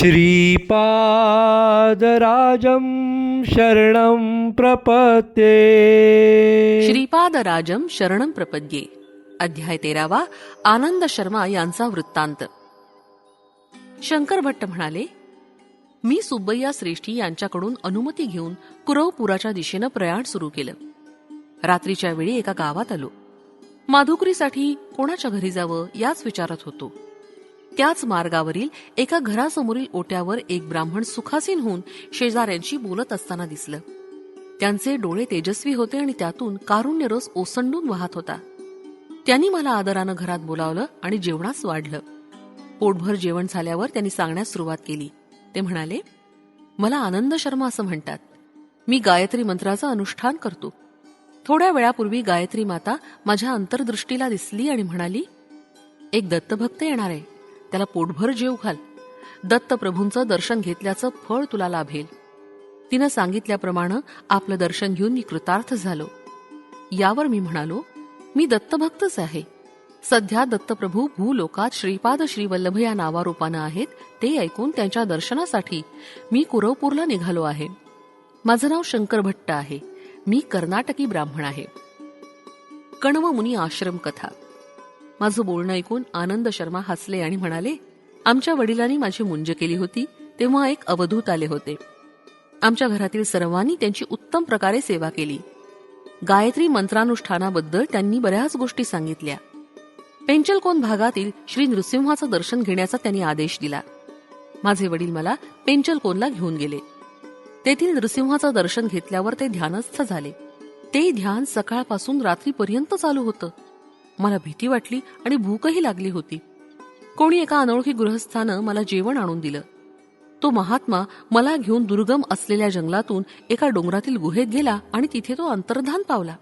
श्रीपादराजं शरणं प्रपद्ये। श्रीपादराजम शरणम प्रपद्ये। अध्याय तेरावा आनंद शर्मा यांचा वृत्तांत. शंकर भट्ट म्हणाले मी सुब्बय्या श्रेष्ठी यांच्याकडून अनुमती घेऊन कुरवपुराच्या दिशेनं प्रयाण सुरू केलं. रात्रीच्या वेळी एका गावात आलो. माधुकरीसाठी कोणाच्या घरी जावं याच विचारत होतो. त्याच मार्गावरील एका घरासमोरील ओट्यावर एक ब्राह्मण सुखासीन होऊन शेजाऱ्यांशी बोलत असताना दिसलं. त्यांचे डोळे तेजस्वी होते आणि त्यातून कारुण्य रस ओसंडून वाहत होता. त्यांनी मला आदरानं घरात बोलावलं आणि जेवणास वाढलं. पोटभर जेवण झाल्यावर त्यांनी सांगण्यास सुरुवात केली. ते म्हणाले मला आनंद शर्मा असं म्हणतात. मी गायत्री मंत्राचं अनुष्ठान करतो. थोड्या वेळापूर्वी गायत्री माता माझ्या अंतर्दृष्टीला दिसली आणि म्हणाली एक दत्तभक्त येणार आहे. त्याला पोटभर जेव घाल. दत्तप्रभूंचं दर्शन घेतल्याचं फळ तुला लाभेल. तिनं सांगितल्याप्रमाणे आपलं दर्शन घेऊन मी कृतार्थ झालो. यावर मी म्हणालो मी दत्तभक्तच आहे. सध्या दत्तप्रभू भूलोकात श्रीपाद श्रीवल्लभ या नावारूपानं आहेत ते ऐकून त्यांच्या दर्शनासाठी मी कुरवपूरला निघालो आहे. माझं नाव शंकर भट्ट आहे. मी कर्नाटकी ब्राह्मण आहे. कण्व मुनी आश्रम कथा. माझं बोलणं ऐकून आनंद शर्मा हसले आणि म्हणाले आमच्या वडिलांनी माझी मुंज केली होती तेव्हा एक अवधूत आले होते. आमच्या घरातील सर्वांनी त्यांची उत्तम प्रकारे सेवा केली. गायत्री मंत्रानुष्ठानाबद्दल त्यांनी बऱ्याच गोष्टी सांगितल्या. पेंचलकोन भागातील श्री नृसिंहाचं दर्शन घेण्याचा त्यांनी आदेश दिला. माझे वडील मला पेंचलकोनला घेऊन गेले. तेथील नृसिंहाचं दर्शन घेतल्यावर ते ध्यानस्थ झाले. ते ध्यान सकाळपासून रात्रीपर्यंत चालू होतं. मला भीती वाटली आणि भूकही लागली होती. कोणी एका अनोळखी गृहस्थानं मला जेवण आणून दिलं. तो महात्मा मला घेऊन दुर्गम असलेल्या जंगलातून एका डोंगरातील गुहेत गेला आणि तिथे तो अंतर्धान पावला.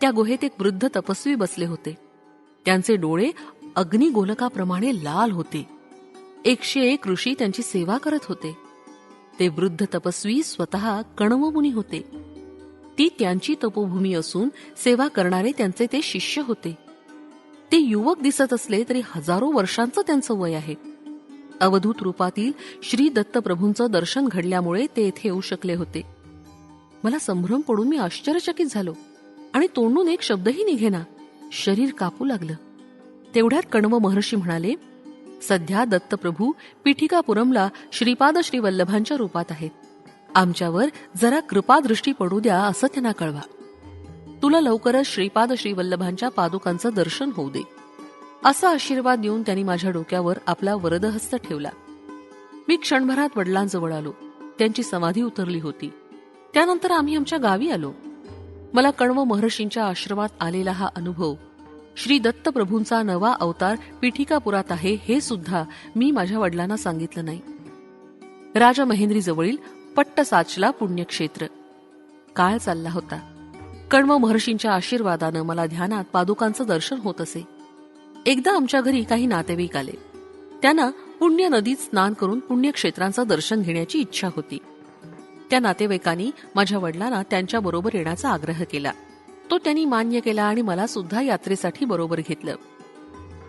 त्या गुहेत एक वृद्ध तपस्वी बसले होते. त्यांचे डोळे अग्निगोलकाप्रमाणे लाल होते. एकशे एक ऋषी त्यांची सेवा करत होते. ते वृद्ध तपस्वी स्वतः कणवमुनी होते. ती त्यांची तपोभूमी असून सेवा करणारे त्यांचे ते शिष्य होते. ते युवक दिसत असले तरी हजारो वर्षांचं त्यांचं वय आहे. अवधूत रूपातील श्री दत्तप्रभूंचं दर्शन घडल्यामुळे ते येथे येऊ शकले होते. मला संभ्रम पडून मी आश्चर्यचकित झालो आणि तोंडून एक शब्दही निघेना. शरीर कापू लागलं. तेवढ्यात कण्व महर्षी म्हणाले सध्या दत्तप्रभू पिठिकापुरमला श्रीपाद श्रीवल्लभांच्या रूपात आहेत. आमच्यावर जरा कृपादृष्टी पडू द्या असं त्यांना कळवा. तुला लवकरच श्रीपाद श्रीवल्लभांच्या पादुकांचं दर्शन होऊ दे. असा आशीर्वाद देऊन त्यांनी माझ्या डोक्यावर आपला वरदहस्त ठेवला. मी क्षणभरात वडिलांजवळ आलो. त्यांची समाधी उतरली होती. त्यानंतर आम्ही आमच्या गावी आलो. मला कण्व महर्षींच्या आश्रमात आलेला हा अनुभव श्री दत्तप्रभूंचा नवा अवतार पिठिकापुरात आहे हे सुद्धा मी माझ्या वडिलांना सांगितलं नाही. राजा महेंद्रीजवळील पट्ट साचला पुण्यक्षेत्र. काळ चालला होता. कण्व महर्षींच्या आशीर्वादानं मला ध्यानात पादुकांचं दर्शन होत असे. एकदा आमच्या घरी काही नातेवाईक आले. त्यांना पुण्य नदीत स्नान करून पुण्यक्षेत्रांचं दर्शन घेण्याची इच्छा होती. त्या नातेवाईकांनी माझ्या वडिलांना त्यांच्या बरोबर येण्याचा आग्रह केला. तो त्यांनी मान्य केला आणि मला सुद्धा यात्रेसाठी बरोबर घेतलं.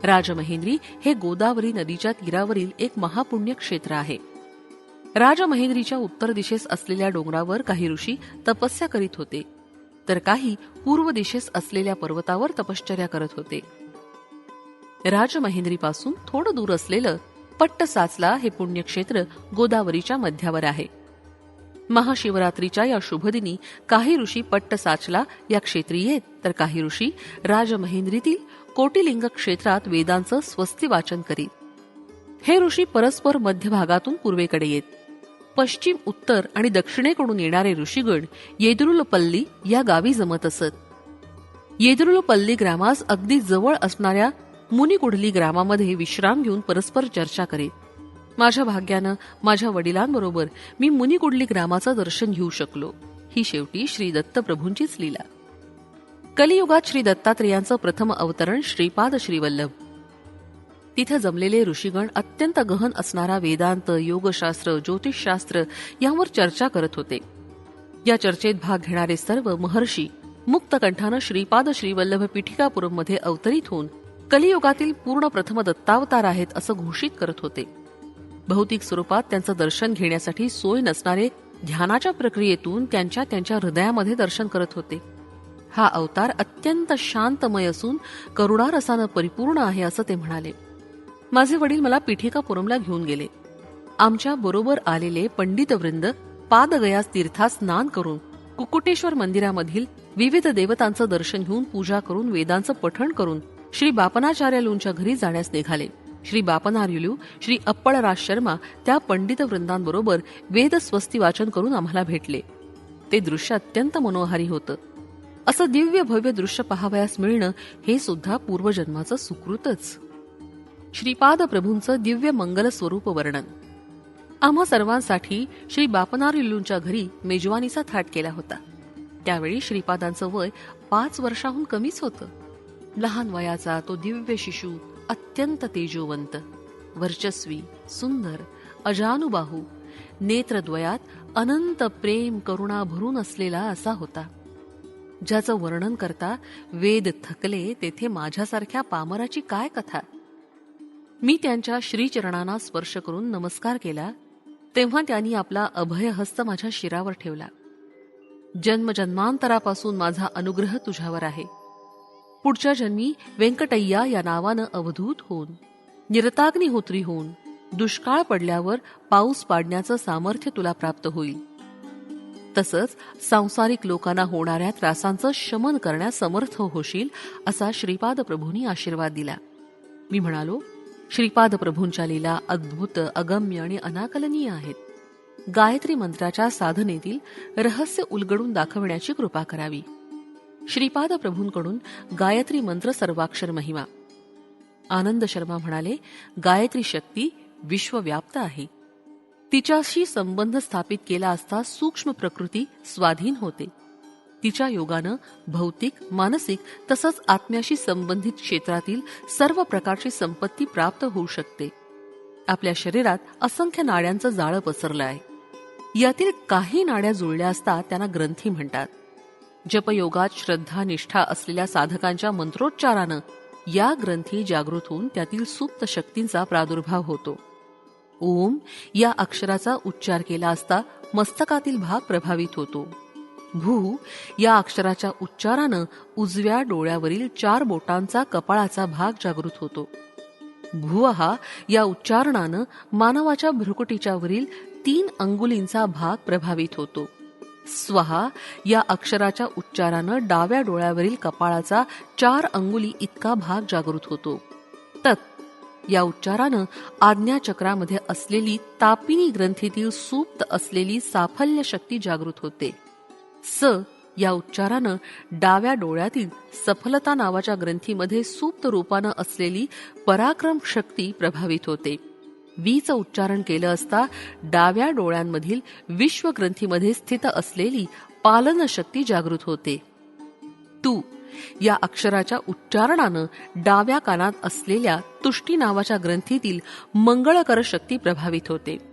राजमहेंद्री हे गोदावरी नदीच्या तीरावरील एक महापुण्य क्षेत्र आहे. राजमहेंद्रीच्या उत्तर दिशेस असलेल्या डोंगरावर काही ऋषी तपस्या करीत होते. तर काही पूर्व दिशेस असलेल्या पर्वतावर तपश्चर्या करत होते. राजमहेंद्रीपासून थोडं दूर असलेलं पट्टसाचला हे पुण्यक्षेत्र गोदावरीच्या मध्यावर आहे. महाशिवरात्रीच्या या शुभदिनी काही ऋषी पट्टसाचला या क्षेत्री येत तर काही ऋषी राजमहेंद्रीतील कोटिलिंग क्षेत्रात वेदांचं स्वस्ती वाचन करीत. हे ऋषी परस्पर मध्यभागातून पूर्वेकडे येत. पश्चिम उत्तर आणि दक्षिणेकडून येणारे ऋषीगण येदरुलपल्ली या गावी जमत असत. येदरुलपल्ली ग्रामास अगदी जवळ असणाऱ्या मुनिकुडली ग्रामामध्ये विश्राम घेऊन परस्पर चर्चा करीत माझ्या भाग्यानं माझ्या वडिलांबरोबर मी मुनिकुडली ग्रामाचं दर्शन घेऊ शकलो ही शेवटी श्री दत्तप्रभूंचीच लीला. कलियुगात श्री दत्तात्रेयांचं प्रथम अवतरण श्रीपाद श्रीवल्लभ. तिथे जमलेले ऋषीगण अत्यंत गहन असणारा वेदांत योगशास्त्र ज्योतिषशास्त्र यावर चर्चा करत होते. या चर्चेत भाग घेणारे सर्व महर्षी मुक्तकंठानं श्रीपाद श्रीवल्लभ पीठिकापुरममध्ये अवतरित होऊन कलियुगातील पूर्ण प्रथम दत्तावतार आहेत असं घोषित करत होते. भौतिक स्वरूपात त्यांचं दर्शन घेण्यासाठी सोय नसणारे ध्यानाच्या प्रक्रियेतून त्यांच्या त्यांच्या हृदयामध्ये दर्शन करत होते. हा अवतार अत्यंत शांतमय असून करुणारसानं परिपूर्ण आहे असं ते म्हणाले. माझे वडील मला पीठिकापुरमला घेऊन गेले. आमच्या बरोबर आलेले पंडितवृंद पादगयास तीर्थात स्नान करून कुकुटेश्वर मंदिरामधील विविध देवतांचं दर्शन घेऊन पूजा करून वेदांचं पठण करून श्री बापनाचार्यालूंच्या घरी जाण्यास निघाले. श्री बापनार्युलू श्री अप्पळराज शर्मा त्या पंडित वृंदांबरोबर वेद स्वस्ती वाचन करून आम्हाला भेटले. ते दृश्य अत्यंत मनोहारी होतं. असं दिव्य भव्य दृश्य पाहावयास मिळणं हे सुद्धा पूर्वजन्माचं सुकृतच. श्रीपाद प्रभूंचं दिव्य मंगल स्वरूप वर्णन. आम्हा सर्वांसाठी श्री बापनारिल्लूंच्या घरी मेजवानीचा थाट केला होता. त्यावेळी श्रीपादांचं वय पाच वर्षाहून कमीच होतं. लहान वयाचा तो दिव्य शिशू अत्यंत तेजोवंत वर्चस्वी सुंदर अजानुबाहू नेत्रद्वयात अनंत प्रेम करुणा भरून असलेला असा होता. ज्याचं वर्णन करता वेद थकले तेथे माझ्यासारख्या पामराची काय कथा? मी त्यांच्या श्रीचरणांना स्पर्श करून नमस्कार केला तेव्हा त्यांनी आपला अभयहस्त माझ्या शिरावर ठेवला. जन्मजन्मांतरापासून माझा अनुग्रह तुझ्यावर आहे. पुढच्या जन्मी व्यंकटय्या या नावानं अवधूत होऊन निरताग्निहोत्री होऊन दुष्काळ पडल्यावर पाऊस पाडण्याचं सामर्थ्य तुला प्राप्त होईल. तसंच सांसारिक लोकांना होणाऱ्या त्रासांचं शमन करण्यास समर्थ होशील असा श्रीपाद प्रभूंनी आशीर्वाद दिला. मी म्हणालो श्रीपाद प्रभूंच्या लीला अद्भुत अगम्य आणि अनाकलनीय आहेत. गायत्री मंत्राच्या साधनेतील रहस्य उलगडून दाखवण्याची कृपा करावी. श्रीपाद प्रभूंकडून गायत्री मंत्र सर्वाक्षर महिमा. आनंद शर्मा म्हणाले गायत्री शक्ती विश्वव्याप्त आहे. तिच्याशी संबंध स्थापित केला असता सूक्ष्म प्रकृती स्वाधीन होते. तिच्या योगानं भौतिक मानसिक तसंच आत्म्याशी संबंधित क्षेत्रातील सर्व प्रकारची संपत्ती प्राप्त होऊ शकते. आपल्या शरीरात असंख्य नाड्यांचं जाळं पसरलं आहे यातील काही नाड्या जुळल्या असता त्यांना ग्रंथी म्हणतात. जपयोगात श्रद्धा निष्ठा असलेल्या साधकांच्या मंत्रोच्चारानं या ग्रंथी जागृत होऊन त्यातील सुप्त शक्तींचा प्रादुर्भाव होतो. ओम या अक्षराचा उच्चार केला असता मस्तकातील भाग प्रभावित होतो. भू या अक्षराच्या उच्चारानं उजव्या डोळ्यावरील चार बोटांचा कपाळाचा भाग जागृत होतो. भुवहा या उच्चारणानं मानवाच्या भ्रुकुटीच्या वरील तीन अंगुलींचा भाग प्रभावित होतो. स्वहा या अक्षराच्या उच्चारानं डाव्या डोळ्यावरील कपाळाचा चार अंगुली इतका भाग जागृत होतो. तत् या उच्चारानं आज्ञाचक्रामध्ये असलेली तापिनी ग्रंथीतील सुप्त असलेली साफल्य शक्ती जागृत होते. स या उच्चारानं डाव्या डोळ्यातील सफलता नावाच्या ग्रंथीमध्ये सुप्त रूपानं असलेली पराक्रम शक्ती प्रभावित होते. वीचं उच्चारण केलं असता डाव्या डोळ्यांमधील विश्व ग्रंथीमध्ये स्थित असलेली पालन शक्ती जागृत होते. तू या अक्षराच्या उच्चारणानं डाव्या कानात असलेल्या तुष्टी नावाच्या ग्रंथीतील मंगळकर शक्ती प्रभावित होते.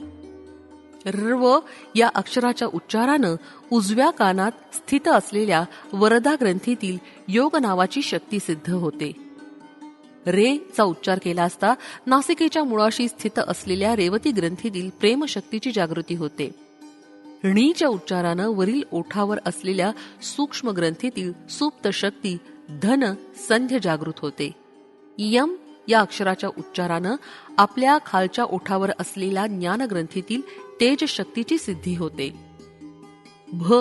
रव या अक्षराच्या उच्चारानं उजव्या कानात स्थित असलेल्या वरदा ग्रंथीतील योग नावाची शक्ती सिद्ध होते. रे चा उच्चार केला असता नासिकेच्या मुळाशी स्थित असलेल्या रेवती ग्रंथीतील प्रेमशक्तीची जागृती होते. णीच्या उच्चारानं वरील ओठावर असलेल्या सूक्ष्म ग्रंथीतील सुप्त शक्ती धन संध्य जागृत होते. यम या अक्षराच्या उच्चारानं आपल्या खालच्या ओठावर असलेल्या ज्ञानग्रंथीतील तेज शक्तीची सिद्धी होते. भ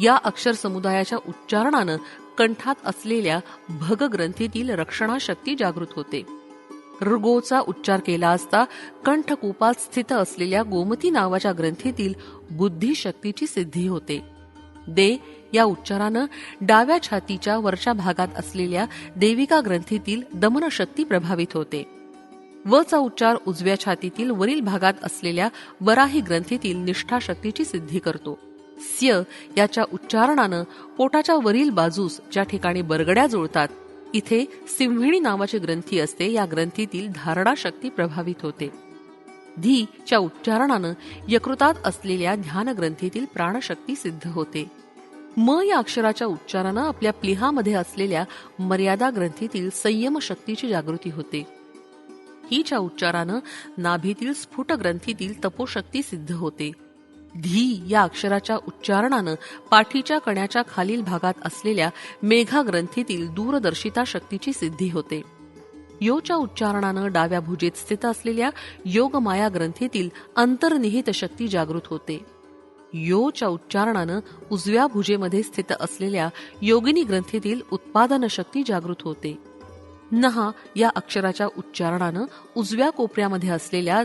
या अक्षर समुदायाच्या उच्चारणानं कंठात असलेल्या भग ग्रंथीतील रक्षणाशक्ती जागृत होते. ऋगोचा उच्चार केला असता कंठकूपात स्थित असलेल्या गोमती नावाच्या ग्रंथीतील बुद्धी शक्तीची सिद्धी होते. दे या उच्चारानं डाव्या छातीच्या वरच्या भागात असलेल्या देविका ग्रंथीतील दमनशक्ती प्रभावित होते. व चा उच्चार उजव्या छातीतील वरील भागात असलेल्या वराही ग्रंथीतील निष्ठा शक्तीची सिद्धी करतो. स्य याच्या उच्चारणानं पोटाच्या वरील बाजूस ज्या ठिकाणी बरगड्या जुळतात इथे सिंहिणी नावाची ग्रंथी असते या ग्रंथीतील धारणा शक्ती प्रभावित होते. धी च्या उच्चारणानं यकृतात असलेल्या ध्यान ग्रंथीतील प्राणशक्ती सिद्ध होते. म या अक्षराच्या उच्चारानं आपल्या प्लिहामध्ये असलेल्या मर्यादा ग्रंथीतील संयम शक्तीची जागृती होते. हीच्या उच्चारानं नाभीतील स्फुट ग्रंथीतील तपोशक्ती सिद्ध होते. धी या अक्षराच्या उच्चारणानं पाठीच्या कण्याच्या खालील भागात असलेल्या मेघा ग्रंथीतील दूरदर्शिता शक्तीची सिद्धी होते. योच्या उच्चारणानं डाव्या भुजेत स्थित असलेल्या योगमाया ग्रंथीतील अंतर्निहित शक्ती जागृत होते. योच्या उच्चारणानं उजव्या भुजेमध्ये स्थित असलेल्या योगिनी ग्रंथीतील उत्पादन शक्ती जागृत होते. नहा या अक्षराच्या उच्चारणानं उजव्या कोपऱ्यामध्ये असलेल्या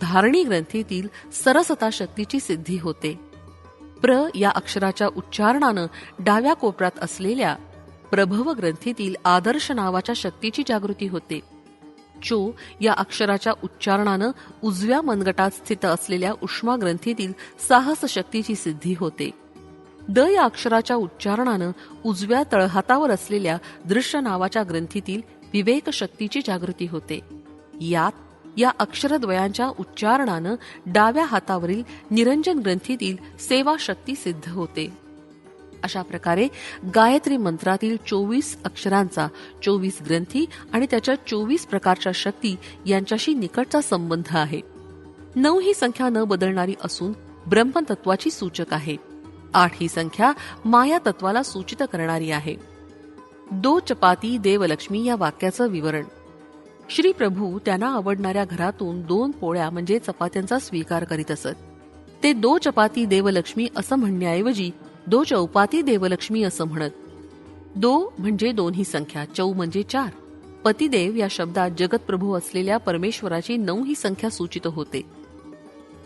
धारणी ग्रंथीतील सरसता शक्तीची सिद्धी होते. प्र या अक्षराच्या उच्चारणानं डाव्या कोपऱ्यात असलेल्या प्रभव ग्रंथीतील आदर्श नावाच्या शक्तीची जागृती होते. चो या अक्षराच्या उच्चारणानं उजव्या मनगटात स्थित असलेल्या उष्मा ग्रंथीतील साहस शक्तीची सिद्धी होते. द या अक्षराच्या उच्चारणानं उजव्या तळहातावर असलेल्या दृश्य नावाच्या ग्रंथीतील विवेक शक्तीची जागृती होते. यात या अक्षरद्वयांच्या उच्चारणानं डाव्या हातावरील निरंजन ग्रंथीतील सेवा शक्ती सिद्ध होते. अशा प्रकारे गायत्री मंत्रातील चोवीस अक्षरांचा चोवीस ग्रंथी आणि त्याच्या चोवीस प्रकारच्या शक्ती यांच्याशी निकटचा संबंध आहे. नऊ ही संख्या न बदलणारी असून ब्रह्मतत्वाची सूचक आहे. आठ ही संख्या माया तत्वाला सूचित करणारी आहे. दो चपाती देवलक्ष्मी या वाक्याचं विवरण. श्री प्रभू त्यांना आवडणाऱ्या घरातून दोन पोळ्या म्हणजे चपात्यांचा स्वीकार करीत असत. ते दो चपाती देवलक्ष्मी असं म्हणण्याऐवजी दो चौपाती देवलक्ष्मी असं म्हणत. दो म्हणजे दोन ही संख्या चौ म्हणजे चार. पतिदेव या शब्दात जगतप्रभू असलेल्या परमेश्वराची नऊ ही संख्या सूचित होते.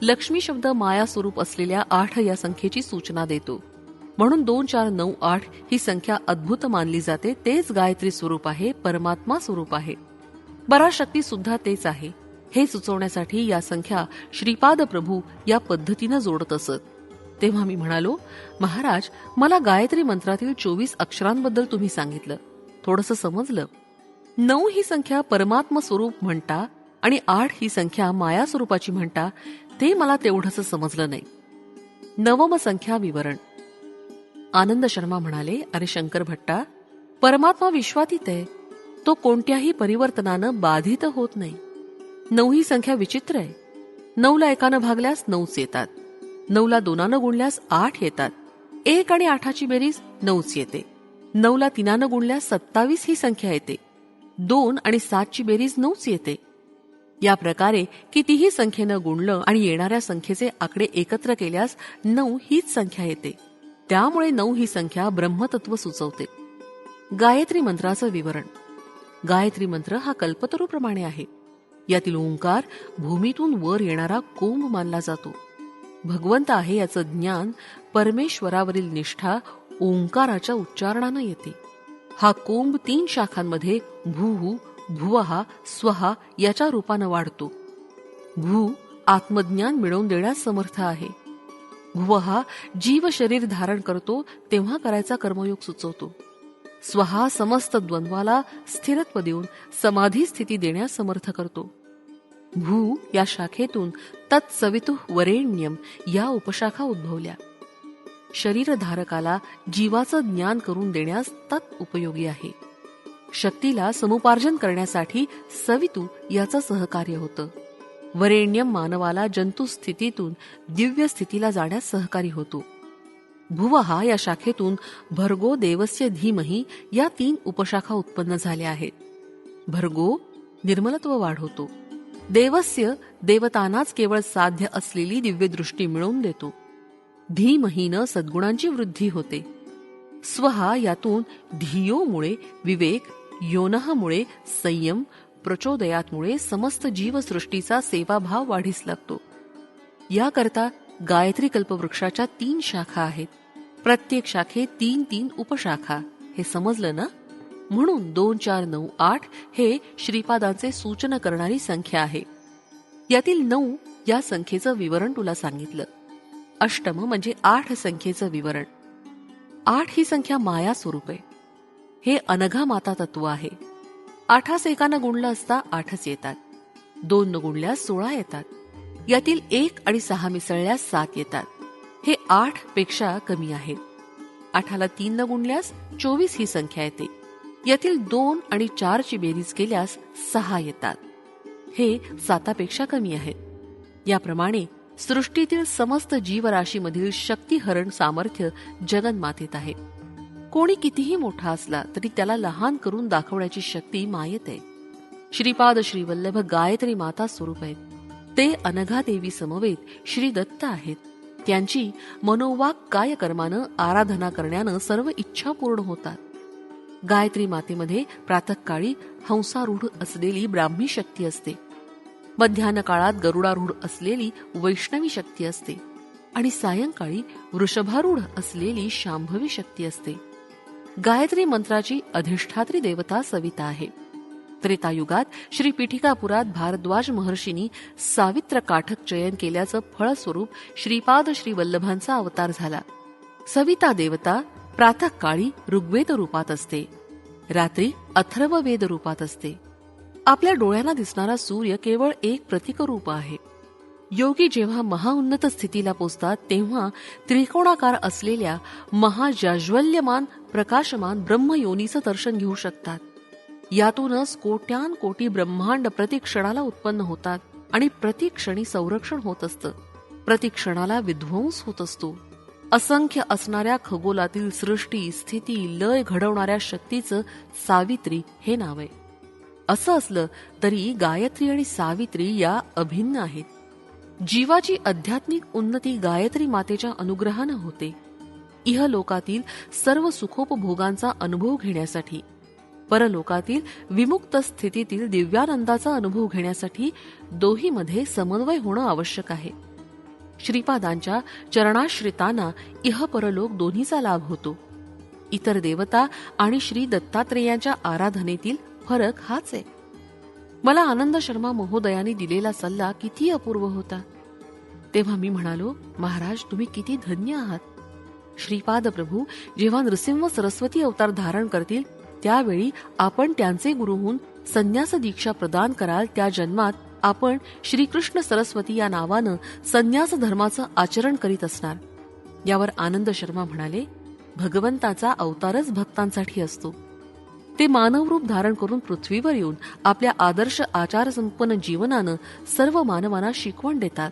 लक्ष्मी शब्द माया स्वरूप असलेल्या आठ या संख्येची सूचना देतो. म्हणून दोन चार नऊ आठ ही संख्या अद्भुत मानली जाते. तेच गायत्री स्वरूप आहे परमात्मा स्वरूप आहे. पराशक्ती सुद्धा तेच आहे. हे सुचवण्यासाठी या संख्या श्रीपाद प्रभू या पद्धतीनं जोडत असत. तेव्हा मी म्हणालो महाराज मला गायत्री मंत्रातील चोवीस अक्षरांबद्दल तुम्ही सांगितलं. थोडस समजलं. नऊ ही संख्या परमात्म स्वरूप म्हणता आणि आठ ही संख्या माया स्वरूपाची म्हणता. ते मला तेवढंच समजलं नाही. नवम संख्या विवरण. आनंद शर्मा म्हणाले अरे शंकर भट्टा परमात्मा विश्वातीत आहे. तो कोणत्याही परिवर्तनानं बाधित होत नाही. नऊ ही संख्या विचित्र आहे. नऊला एकानं भागल्यास नऊच येतात. नऊला दोनानं गुणल्यास आठ येतात. एक आणि आठाची बेरीज नऊच येते. नऊला तीनानं गुणल्यास सत्तावीस ही संख्या येते. दोन आणि सातची बेरीज नऊच येते. या प्रकारे कितीही संख्येनं गुणलं आणि येणाऱ्या संख्येचे आकडे एकत्र केल्यास नऊ हीच संख्या येते. त्यामुळे नऊ ही संख्या ब्रह्मतत्व सुचवते. गायत्री मंत्राचं विवरण. गायत्री मंत्र हा कल्पतरूप्रमाणे आहे. यातील ओंकार भूमीतून वर येणारा कोंब मानला जातो. भगवंत आहे याचं ज्ञान परमेश्वरावरील निष्ठा ओंकाराच्या उच्चारणानं येते. हा कोंब तीन शाखांमध्ये भूहू भुवहा स्वहा याच्या रूपानं वाढतो. भू आत्मज्ञान मिळवून देण्यास समर्थ आहे. भुवहा जीव शरीर धारण करतो तेव्हा करायचा कर्मयोग सुचवतो. स्वहा समस्त द्वंद्वाला स्थिरत्व देऊन समाधी स्थिती देण्यास समर्थ करतो. भू या शाखेतून तत्सवितु वरेण्यम या उपशाखा उद्भवल्या. शरीरधारकाला जीवाचं ज्ञान करून देण्यास तत् उपयोगी आहे. शक्तीला समुपार्जन करण्यासाठी सवितू याचं सहकार्य होतं. वरेण्यम मानवाला जंतुस्थितीतून दिव्य स्थितीला जाण्यास सहकारी होतो. भुवहा या शाखेतून भरगो देवस्य धीमही या तीन उपशाखा उत्पन्न झाल्या आहेत. भर्गो निर्मलत्व वाढवतो. देवस्य देवतानाच केवळ साध्य असलेली दिव्यदृष्टी मिळवून देतो. धीमहीनं सद्गुणांची वृद्धी होते. स्वहा यातून धियोमुळे विवेक योनहमुळे संयम प्रचोदयातमुळे समस्त जीवसृष्टीचा सेवाभाव वाढीस लागतो. याकरता गायत्री कल्पवृक्षाच्या तीन शाखा आहेत. प्रत्येक शाखेत तीन तीन उपशाखा. हे समजलं ना? म्हणून दोन चार नऊ आठ हे श्रीपादांचे सूचना करणारी संख्या आहे. यातील नऊ या संख्येचं विवरण तुला सांगितलं. अष्टम म्हणजे आठ संख्येचं विवरण. आठ ही संख्या माया स्वरूप आहे. हे अनघा माता तत्व आहे. आठास एकानं गुणलं असता आठच येतात. दोन न गुणल्यास सोळा येतात. यातील एक आणि सहा मिसळल्यास सात येतात. हे आठपेक्षा कमी आहे. आठाला तीन न गुणल्यास चोवीस ही संख्या येते. यातील दोन आणि चारची बेरीज केल्यास सहा येतात. हे सातापेक्षा कमी आहेत याप्रमाणे सृष्टीतील समस्त जीवराशीमधील शक्तिहरण सामर्थ्य जगन्मातेत आहे. कोणी कितीही मोठा असला तरी त्याला लहान करून दाखवण्याची शक्ती मायेत आहे. श्रीपाद श्रीवल्लभ गायत्री माता स्वरूप आहेत. ते अनघा देवी समवेत श्री दत्त आहेत. त्यांची मनोवाक काय कर्मानं आराधना करण्यानं सर्व इच्छा पूर्ण होतात. गायत्री मातेमध्ये प्रातःकाळी हंसारूढ असलेली ब्राह्मी शक्ती असते. मध्यान्ह काळात गरुडारूढ असलेली वैष्णवी शक्ती असते. आणि सायंकाळी वृषभारूढ असलेली शांभवी शक्ती असते. गायत्री मंत्राची अधिष्ठात्री देवता सविता आहे. त्रेतायुगात श्री पीठिकापुरात भारद्वाज महर्षींनी सावित्र काठक चयन केल्याचं फळस्वरूप श्रीपाद श्री वल्लभांचा अवतार झाला. सविता देवता प्रातःकाळी ऋग्वेद रूपात असते. रात्री अथर्व वेद रूपात असते. आपल्या डोळ्यांना दिसणारा सूर्य केवळ एक प्रतीक रूप आहे. योगी जेव्हा महाउन्नत स्थितीला पोचतात तेव्हा त्रिकोणाकार असलेल्या महाजाज्वल्यमान प्रकाशमान ब्रह्मयोनीचं दर्शन घेऊ शकतात. यातूनच कोट्यान कोटी ब्रह्मांड प्रतिक्षणाला उत्पन्न होतात आणि प्रतिक्षणी संरक्षण होत असतं. प्रतिक्षणाला विध्वंस होत असतो. असंख्य असणाऱ्या खगोलातील सृष्टी स्थिती लय घडवणाऱ्या शक्तीचं सावित्री हे नाव आहे. असं असलं तरी गायत्री आणि सावित्री या अभिन्न आहेत. जीवाची आध्यात्मिक उन्नती गायत्री मातेच्या अनुग्रहानं होते. इहलोकातील सर्व सुखोपभोगांचा अनुभव घेण्यासाठी परलोकातील विमुक्त स्थितीतील दिव्यानंदाचा अनुभव घेण्यासाठी दोहीमध्ये समन्वय होणं आवश्यक आहे. श्रीपादांच्या चरणाश्रितांना इह परलोक दोन्हीचा लाभ होतो. इतर देवता आणि श्री दत्तात्रेयांच्या आराधनेतील फरक हाच आहे. मला आनंद शर्मा महोदयांनी दिलेला सल्ला किती अपूर्व होता. तेव्हा मी म्हणालो महाराज तुम्ही किती धन्य आहात. श्रीपाद प्रभू जेव्हा नृसिंह सरस्वती अवतार धारण करतील त्यावेळी आपण त्यांचे गुरु होऊन संन्यास दीक्षा प्रदान कराल त्या जन्मात आपण श्रीकृष्ण सरस्वती या नावानं संन्यास धर्माचं आचरण करीत असणार. यावर आनंद शर्मा म्हणाले भगवंताचा अवतारच भक्तांसाठी असतो. ते मानवरूप धारण करून पृथ्वीवर येऊन आपल्या आदर्श आचारसंपन्न जीवनानं सर्व मानवांना शिकवण देतात.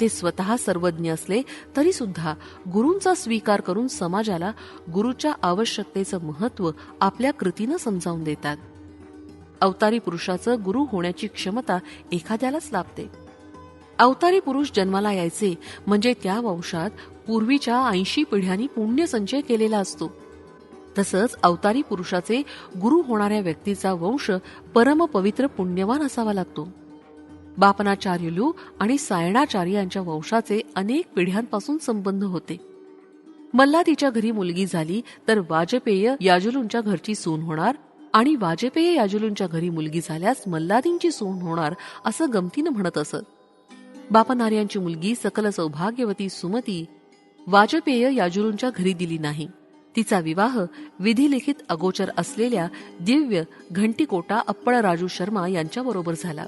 ते स्वतः सर्वज्ञ असले तरी सुद्धा गुरूंचा स्वीकार करून समाजाला गुरुच्या आवश्यकतेचं महत्त्व आपल्या कृतीनं समजावून देतात. अवतारी पुरुषाचं गुरु होण्याची क्षमता एखाद्यालाच लाभते. अवतारी पुरुष जन्माला यायचे म्हणजे त्या वंशात पूर्वीच्या ऐंशी पिढ्यांनी पुण्य संचय केलेला असतो. तसंच अवतारी पुरुषाचे गुरु होणाऱ्या व्यक्तीचा वंश परमपवित्र पुण्यवान असावा लागतो. बापनाचार्युलू आणि सायणाचार्य यांच्या वंशाचे अनेक पिढ्यांपासून संबंध होते. मल्लादीच्या घरी मुलगी झाली तर वाजपेय याजुलूंच्या घरची सून होणार आणि वाजपेय याजुलूंच्या घरी मुलगी झाल्यास मल्लादींची सून होणार असं गमतीनं म्हणत असत. बापनार्यांची मुलगी सकल सौभाग्यवती सुमती वाजपेय याजुलूंच्या घरी दिली नाही. तिचा विवाह विधिलिखित अगोचर असलेल्या दिव्य घंटीकोटा अप्पळ राजू शर्मा यांच्याबरोबर झाला.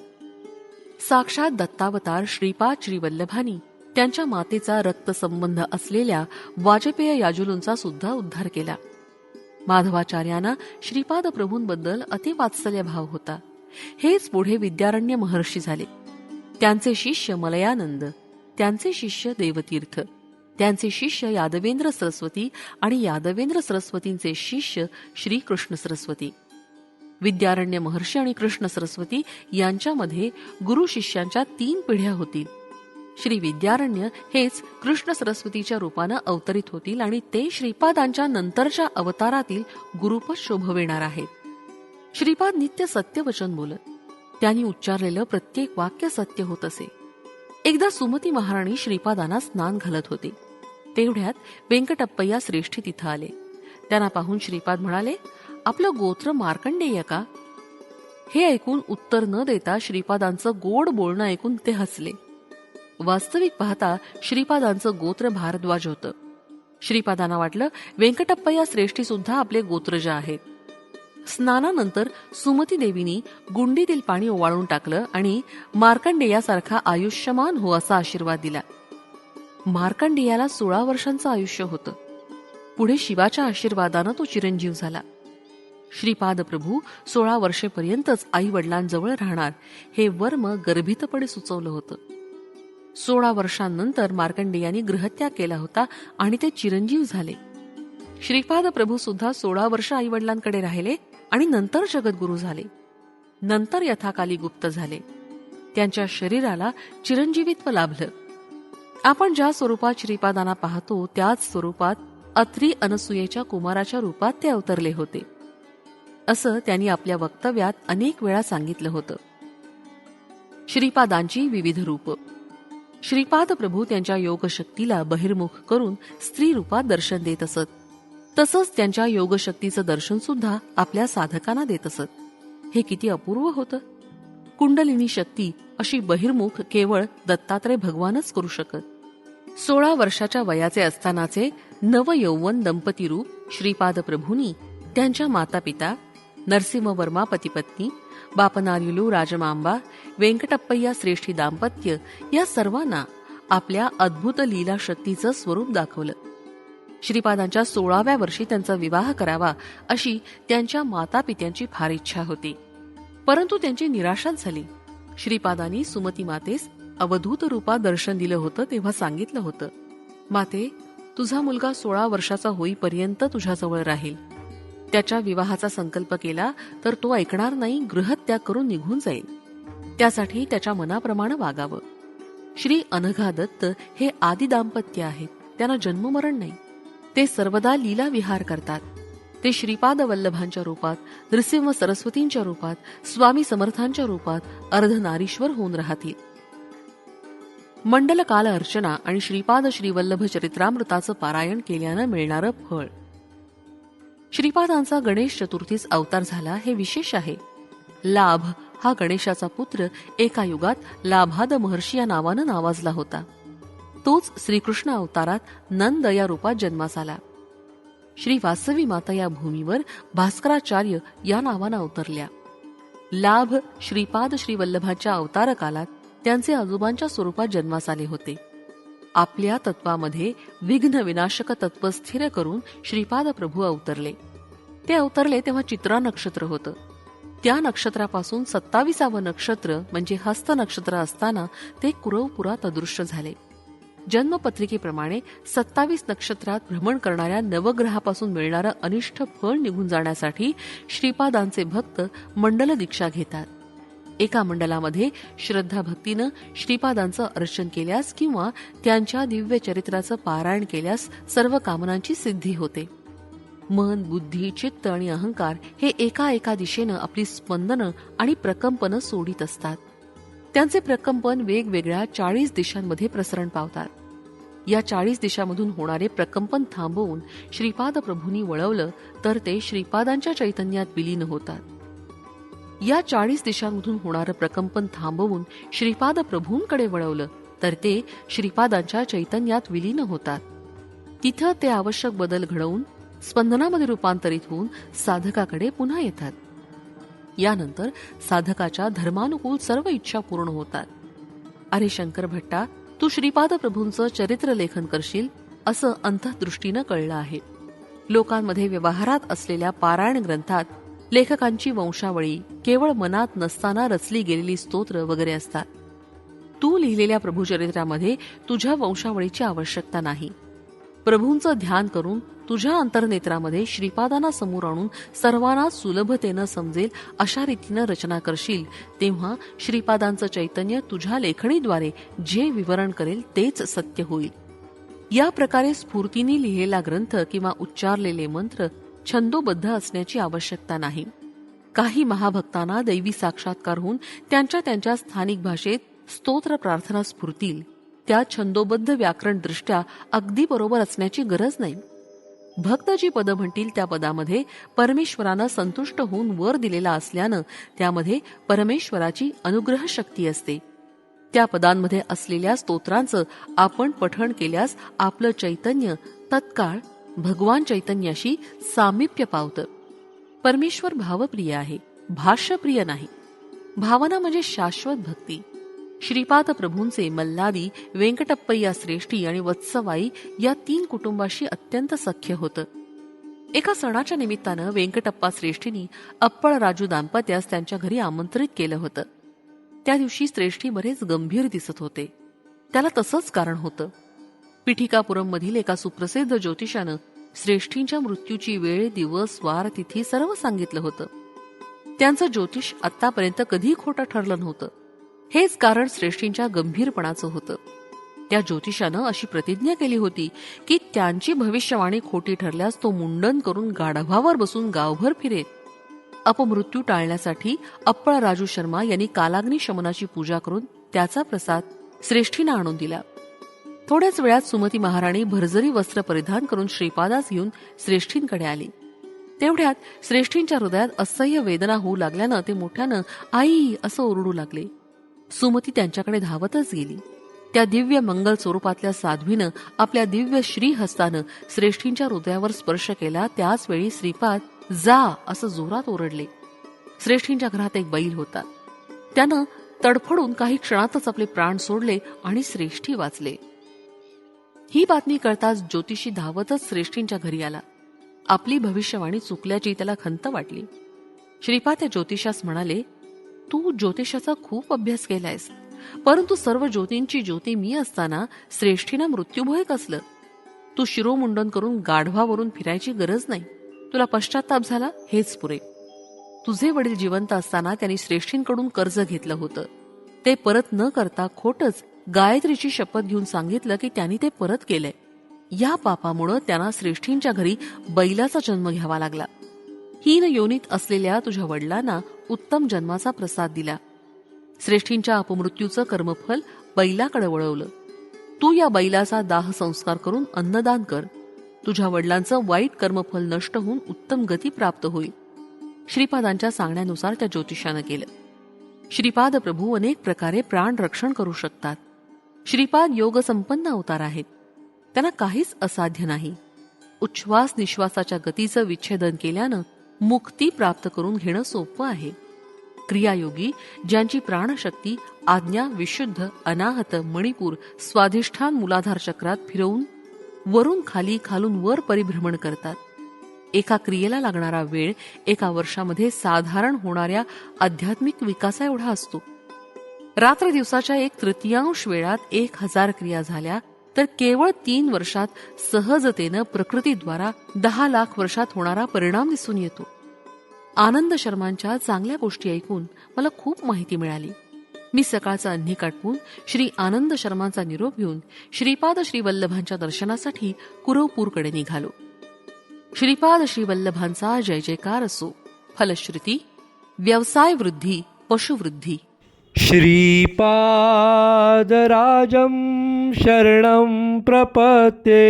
साक्षात दत्तावतार श्रीपाद श्रीवल्लभानी. त्यांच्या मातेचा रक्तसंबंध असलेल्या वाजपेय याजुलूंचा सुद्धा उद्धार केला. माधवाचार्यांना श्रीपाद प्रभूंबद्दल अतिवात्सल्य भाव होता. हेच पुढे विद्यारण्य महर्षी झाले. त्यांचे शिष्य मलयानंद त्यांचे शिष्य देवतीर्थ त्यांचे शिष्य यादवेंद्र सरस्वती आणि यादवेंद्र सरस्वतींचे शिष्य श्रीकृष्ण सरस्वती. विद्यारण्य महर्षी आणि कृष्ण सरस्वती यांच्यामध्ये गुरु शिष्यांच्या तीन पिढ्या होतील. श्री विद्यारण्य हेच कृष्ण सरस्वतीच्या रूपानं अवतरित होतील आणि ते श्रीपादांच्या नंतरच्या अवतारातील गुरुपद शोभविणार आहेत. श्रीपाद नित्य सत्यवचन बोलत त्यांनी उच्चारलेलं प्रत्येक वाक्य सत्य होत असे. एकदा सुमती महाराणी श्रीपादांना स्नान घालत होते. तेवढ्यात व्यंकटप्पय्या श्रेष्ठी तिथं आले. त्यांना पाहून श्रीपाद म्हणाले आपलं गोत्र मार्कंडेय का? हे ऐकून उत्तर न देता श्रीपादांचं गोड बोलणं ऐकून ते हसले. वास्तविक पाहता श्रीपादांचं गोत्र भारद्वाज होतं. श्रीपादांना वाटलं व्यंकटप्पय्या श्रेष्ठी सुद्धा आपले गोत्रज आहेत. स्नानानंतर सुमती देवीनी गुंडीतील पाणी ओवाळून टाकलं आणि मार्कंडेयासारखा आयुष्यमान हो असा आशीर्वाद दिला. मार्कंडेयाला सोळा वर्षांचं आयुष्य होतं. पुढे शिवाच्या आशीर्वादानं तो चिरंजीव झाला. श्रीपाद प्रभू सोळा वर्षेपर्यंतच आई वडिलांजवळ राहणार. हे वर्म गर्भितपणे सुचवलं होतं. सोळा वर्षांनंतर मार्कंडेयांनी गृहत्याग केला होता आणि ते चिरंजीव झाले. श्रीपाद प्रभू सुद्धा सोळा वर्ष आई वडिलांकडे राहिले आणि नंतर जगद्गुरू झाले. नंतर यथाकाली गुप्त झाले. त्यांच्या शरीराला चिरंजीवित्व लाभलं. आपण ज्या स्वरूपात श्रीपादांना पाहतो त्याच स्वरूपात अत्री अनसुयेच्या कुमाराच्या रूपात ते अवतरले होते. असं त्यांनी आपल्या वक्तव्यात अनेक वेळा सांगितलं होतं. श्रीपादांची विविध रूप. श्रीपाद प्रभू त्यांच्या योगशक्तीला बहिर्मुख करून स्त्री रूपात दर्शन देत असत. तसंच त्यांच्या योगशक्तीचं दर्शन सुद्धा आपल्या साधकांना देत असत. हे किती अपूर्व होतं. कुंडलिनी शक्ती अशी बहिर्मुख केवळ दत्तात्रय भगवानच करू शकत. सोळा वर्षाच्या वयाचे असतानाचे नवयौवन दंपती रूप श्रीपाद प्रभूंनी त्यांच्या मातापिता नरसिंहवर्मा पतिपत्नी बापनारिलू राजमांबा व्यंकटप्पय्या श्रेष्ठी दाम्पत्य या सर्वांना आपल्या अद्भुत लीला शक्तीचं स्वरूप दाखवलं श्रीपादांच्या सोळाव्या वर्षी त्यांचा विवाह करावा अशी त्यांच्या मातापित्यांची फार इच्छा होती. परंतु त्यांची निराशाच झाली. श्रीपादांनी सुमती मातेस अवधूत रूपात दर्शन दिलं होतं तेव्हा सांगितलं होतं. माते तुझा मुलगा सोळा वर्षाचा होईपर्यंत तुझ्याजवळ राहील. त्याच्या विवाहाचा संकल्प केला तर तो ऐकणार नाही गृहत्याग करून निघून जाईल. त्यासाठी त्याच्या मनाप्रमाणे वागावं. श्री अनघा दत्त हे आदी दाम्पत्य आहेत. त्यांना जन्ममरण नाही. ते सर्वदा लीला विहार करतात. ते श्रीपाद वल्लभांच्या रूपात नृसिंह सरस्वतींच्या रूपात स्वामी समर्थांच्या रूपात अर्धनारीश्वर होऊन राहतील. मंडल काल अर्चना आणि श्रीपाद श्रीवल्लभ चरित्रामृताचं पारायण केल्यानं मिळणारं फळ. श्रीपादांचा गणेश चतुर्थीस अवतार झाला हे विशेष आहे. लाभ हा गणेशाचा पुत्र एका युगात लाभाद महर्षी या नावानं नावाजला होता. तोच श्रीकृष्ण अवतारात नंद या रूपात जन्मास आला. श्री वासवी माता या भूमीवर भास्कराचार्य या नावानं अवतरल्या. लाभ श्रीपाद श्रीवल्लभाच्या अवतारकालात त्यांचे आजोबांच्या स्वरूपात जन्मास आले होते. आपल्या तत्वामध्ये विघ्न विनाशक तत्व स्थिर करून श्रीपाद प्रभू अवतरले. ते अवतरले तेव्हा चित्रा नक्षत्र होतं. त्या नक्षत्रापासून सत्तावीसावं नक्षत्र म्हणजे हस्त नक्षत्र असताना ते कुरवपुरात अदृश्य झाले. जन्मपत्रिकेप्रमाणे सत्तावीस नक्षत्रात भ्रमण करणाऱ्या नवग्रहापासून मिळणारं अनिष्ट फळ निघून जाण्यासाठी श्रीपादांचे भक्त मंडल दीक्षा घेतात. एका मंडलामध्ये श्रद्धा भक्तीनं श्रीपादांचं अर्चन केल्यास किंवा त्यांच्या दिव्य चरित्राचं पारायण केल्यास सर्व कामनांची सिद्धी होते. मन बुद्धी चित्त आणि अहंकार हे एका एका दिशेनं आपली स्पंदनं आणि प्रकंपनं सोडित असतात. त्यांचे प्रकंपन वेगवेगळ्या चाळीस दिशांमध्ये प्रसरण पावतात. या चाळीस दिशामधून होणारे प्रकंपन थांबवून श्रीपाद प्रभूंनी वळवलं तर ते श्रीपादांच्या चैतन्यात विलीन होतात. या चाळीस दिशांमधून होणारं प्रकंपन थांबवून श्रीपाद प्रभूंकडे वळवलं तर ते श्रीपादांच्या चैतन्यात विलीन होतात. तिथं ते आवश्यक बदल घडवून स्पंदनामध्ये रूपांतरित होऊन साधकाकडे पुन्हा येतात. यानंतर साधकाच्या धर्मानुकूल सर्व इच्छा पूर्ण होतात. अरे शंकर भट्टा तू श्रीपाद प्रभूंचं चरित्र लेखन करशील असं अंतदृष्टीनं कळलं आहे. लोकांमध्ये व्यवहारात असलेल्या पारायण ग्रंथात लेखकांची वंशावळी केवळ मनात नसताना रचली गेलेली स्तोत्र वगैरे असतात. तू लिहिलेल्या प्रभूचरित्रामध्ये तुझ्या वंशावळीची आवश्यकता नाही. प्रभूंचं ध्यान करून तुझ्या अंतर्नेत्रामध्ये श्रीपादांना समोर आणून सर्वांना सुलभतेनं समजेल अशा रीतीनं रचना करशील तेव्हा श्रीपादांचं चैतन्य तुझ्या लेखणीद्वारे जे विवरण करेल तेच सत्य होईल. या प्रकारे स्फूर्तीने लिहिलेला ग्रंथ किंवा उच्चारलेले मंत्र छंदोबद्ध असण्याची आवश्यकता नाही. काही महाभक्तांना दैवी साक्षात्कार होऊन त्यांच्या त्यांच्या स्थानिक भाषेत स्तोत्र प्रार्थना स्फुरतील. त्या छंदोबद्ध व्याकरण दृष्ट्या अगदी बरोबर असण्याची गरज नाही. भक्त जी पद म्हणतील त्या पदामध्ये परमेश्वरानं संतुष्ट होऊन वर दिलेला असल्यानं त्यामध्ये परमेश्वराची अनुग्रह शक्ती असते. त्या पदांमध्ये असलेल्या स्तोत्रांचं आपण पठण केल्यास आपलं चैतन्य तत्काळ भगवान चैतन्याशी सामिप्य पावतं. परमेश्वर भावप्रिय आहे भाष्यप्रिय नाही. भावना म्हणजे शाश्वत भक्ती. श्रीपाद प्रभूंचे मल्लादी व्यंकटप्पय्या श्रेष्ठी आणि वत्सवाई या तीन कुटुंबाशी अत्यंत सख्य होतं. एका सणाच्या निमित्तानं व्यंकटप्पा श्रेष्ठींनी अप्पळ राजू दाम्पत्यास त्यांच्या घरी आमंत्रित केलं होतं. त्या दिवशी श्रेष्ठी बरेच गंभीर दिसत होते. त्याला तसंच कारण होतं. पिठिकापुरममधील एका सुप्रसिद्ध ज्योतिषानं श्रेष्ठींच्या मृत्यूची वेळ दिवस वार तिथी सर्व सांगितलं होतं. त्यांचं ज्योतिष आतापर्यंत कधी खोटं ठरलं नव्हतं. हेच कारण श्रेष्ठींच्या गंभीरपणाचं होतं. त्या ज्योतिषानं अशी प्रतिज्ञा केली होती की त्यांची भविष्यवाणी खोटी ठरल्यास तो मुंडन करून गाढवावर बसून गावभर फिरेल. अपमृत्यू टाळण्यासाठी अप्पळ राजू शर्मा यांनी कालाग्नी शमनाची पूजा करून त्याचा प्रसाद श्रेष्ठीनं आणून दिला. थोड्याच वेळात सुमती महाराणी भरजरी वस्त्र परिधान करून श्रीपादास घेऊन श्रेष्ठींकडे आली. तेवढ्यात श्रेष्ठींच्या हृदयात असह्य वेदना होऊ लागल्यानं ते मोठ्यानं आई असं ओरडू लागले. सुमती त्यांच्याकडे धावतच गेली. त्या दिव्य मंगल स्वरूपातल्या साध्वीनं आपल्या दिव्य श्रीहस्तानं श्रेष्ठींच्या हृदयावर स्पर्श केला. त्याच वेळी श्रीपाद जा असं जोरात ओरडले. श्रेष्ठींच्या घरात एक बैल होता. त्यानं तडफडून काही क्षणातच आपले प्राण सोडले आणि श्रेष्ठी वाचले. ही बातमी कळताच ज्योतिषी धावतच श्रेष्ठींच्या घरी आला. आपली भविष्यवाणी चुकल्याची त्याला खंत वाटली. श्रीपाद त्या ज्योतिषास म्हणाले तू ज्योतिषाचा खूप अभ्यास केलायस. परंतु सर्व ज्योतींची ज्योती मी असताना श्रेष्ठीनं मृत्यूभय कसलं? तू शिरोमुंडन करून गाढवावरून फिरायची गरज नाही. तुला पश्चाताप झाला हेच पुरे. तुझे वडील जिवंत असताना त्यांनी श्रेष्ठींकडून कर्ज घेतलं होतं. ते परत न करता खोटच गायत्रीची शपथ घेऊन सांगितलं की त्यांनी ते परत केलंय. या पापामुळं त्यांना श्रेष्ठींच्या घरी बैलाचा जन्म घ्यावा लागला. हीन योनीत असलेल्या तुझ्या वडिलांना उत्तम जन्माचा प्रसाद दिला. श्रेष्ठींच्या अपमृत्यूचं कर्मफल बैलाकडे वळवलं. तू या बैलाचा दाह संस्कार करून अन्नदान कर. तुझ्या वडिलांचं वाईट कर्मफल नष्ट होऊन उत्तम गती प्राप्त होईल. श्रीपादांच्या सांगण्यानुसार त्या ज्योतिषानं केलं. श्रीपाद प्रभू अनेक प्रकारे प्राण रक्षण करू शकतात. श्रीपाद योगसंपन्न अवतार आहेत. त्यांना काहीच असाध्य नाही. उच्छ्वास निश्वासाच्या गतीचं विच्छेदन केल्यानं मुक्ती प्राप्त करून घेणं सोपं आहे. क्रियायोगी ज्यांची प्राणशक्ती आज्ञा विशुद्ध अनाहत मणिपूर स्वाधिष्ठान मूलाधार चक्रात फिरवून वरून खाली खालून वर परिभ्रमण करतात. एका क्रियेला लागणारा वेळ एका वर्षामध्ये साधारण होणाऱ्या आध्यात्मिक विकासा एवढा असतो. रात्र दिवसाच्या एक तृतीयांश वेळात एक हजार क्रिया झाल्या तर केवळ तीन वर्षात सहजतेनं प्रकृतीद्वारा दहा लाख वर्षात होणारा परिणाम दिसून येतो. आनंद शर्मांच्या चांगल्या गोष्टी ऐकून मला खूप माहिती मिळाली. मी सकाळचा अन्नी काटपून श्री आनंद शर्मांचा निरोप घेऊन श्रीपाद श्रीवल्लभांच्या दर्शनासाठी कुरवपूरकडे निघालो. श्रीपाद श्रीवल्लभांचा जय जयकार असो. फलश्रुती व्यवसाय वृद्धी पशुवृद्धी. श्रीपादराजं शरणं प्रपते